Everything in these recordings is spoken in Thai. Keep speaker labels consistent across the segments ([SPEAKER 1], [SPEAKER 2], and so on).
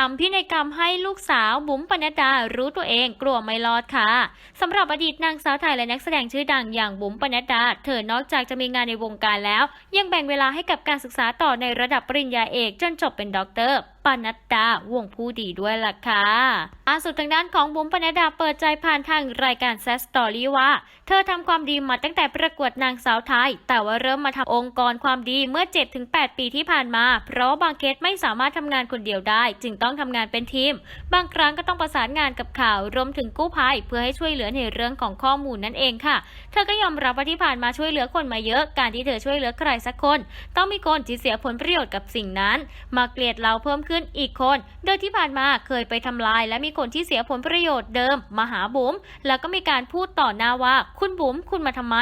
[SPEAKER 1] ทำพินัยกรรมให้ลูกสาวบุ๋มปนัดดารู้ตัวเองกลัวไม่รอดค่ะสำหรับอดีตนางสาวไทยและนักแสดงชื่อดังอย่างบุ๋มปนัดดา เธอนอกจากจะมีงานในวงการแล้ว ยังแบ่งเวลาให้กับการศึกษาต่อในระดับปริญญาเอกจนจบเป็นด็อกเตอร์ ปนัดดาวงผู้ดีด้วยล่ะค่ะล่าสุดทางด้านของบุ๋มปนัดดาเปิดใจผ่านทางรายการแซสตอรี่ว่า เธอทำความดีมาตั้งแต่ประกวดนางสาวไทย แต่ว่าเริ่มมาทำองค์กรความดีเมื่อ 7-8 ปีที่ผ่านมา เพราะบางเคสไม่สามารถทำงานคนเดียวได้ จึงต้องทำงานเป็นทีม บางครั้งก็ต้องประสานงานกับข่าวรวมถึงกู้ภัย เพื่อให้ช่วยเหลือในเรื่องของข้อมูลนั่นเองค่ะ เธอก็ยอมรับว่าที่ผ่านมาช่วยเหลือคนมาเยอะ การที่เธอช่วยเหลือใครสักคน ต้องมีคนที่เสียผลประโยชน์กับสิ่งนั้น มาเกลียดเราเพิ่มขึ้นอีกคน โดยที่ผ่านมาเคยไปทำลาย และมีคนที่เสียผลประโยชน์เดิมมาหาบุ๋มแล้วก็มีการพูดต่อหน้าว่า คุณบุ๋มคุณมาทำไม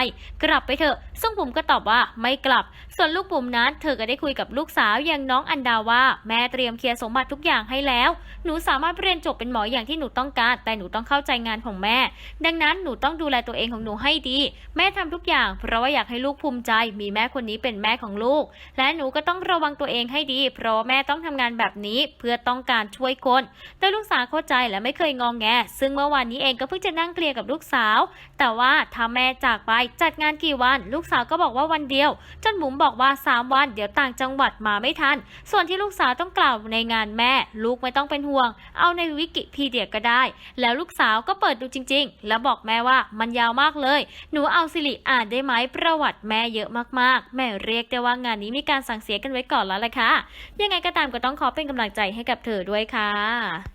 [SPEAKER 1] กลับไปเถอะ ซึ่งบุ๋มก็ตอบว่าไม่กลับ ส่วนลูกบุ๋มนั้น เธอก็ได้คุยกับลูกสาวอย่างน้องอันดาว่า แม่เตรียมเคลียร์สมบัติทุกอย่างให้แล้ว หนูสามารถเรียนจบเป็นหมออย่างที่หนูต้องการ แต่หนูต้องเข้าใจงานของแม่ ดังนั้นหนูต้องดูแลตัวเองของหนูให้ดี แม่ทำทุกอย่าง เพราะว่าอยากให้ลูกภูมิใจ มีแม่คนนี้เป็นแม่ของลูก และหนูก็ต้องระวังตัวเองให้ดี เพราะแม่ต้องทำงานแบบนี้เพื่อต้องการช่วยคนโดยลูกสาวเข้าใจและไม่เคยงองแง ซึ่งเมื่อวานนี้เองก็เพิ่งจะนั่งเคลียร์กับลูกสาว แต่ว่าถ้าแม่จากไปจัดงานกี่วัน ลูกสาวก็บอกว่าวันเดียว จนบุ๋มบอกว่า 3 วันเดี๋ยวต่างจังหวัดมาไม่ทัน ส่วนที่ลูกสาวต้องกล่าวในงานแม่ ลูกไม่ต้องเป็นห่วง เอาในวิกิพีเดียก็ได้ แล้วลูกสาวก็เปิดดูจริง ๆ แล้วบอกแม่ว่ามันยาวมากเลย หนูเอาสิริอ่านได้ไหมประวัติแม่เยอะมากๆ แม่เรียกได้ว่างานนี้มีการสั่งเสียกันไว้ก่อนแล้วแหละค่ะยังไงก็ตามก็ต้องขอเป็นกำลังใจให้กับเธอด้วยค่ะ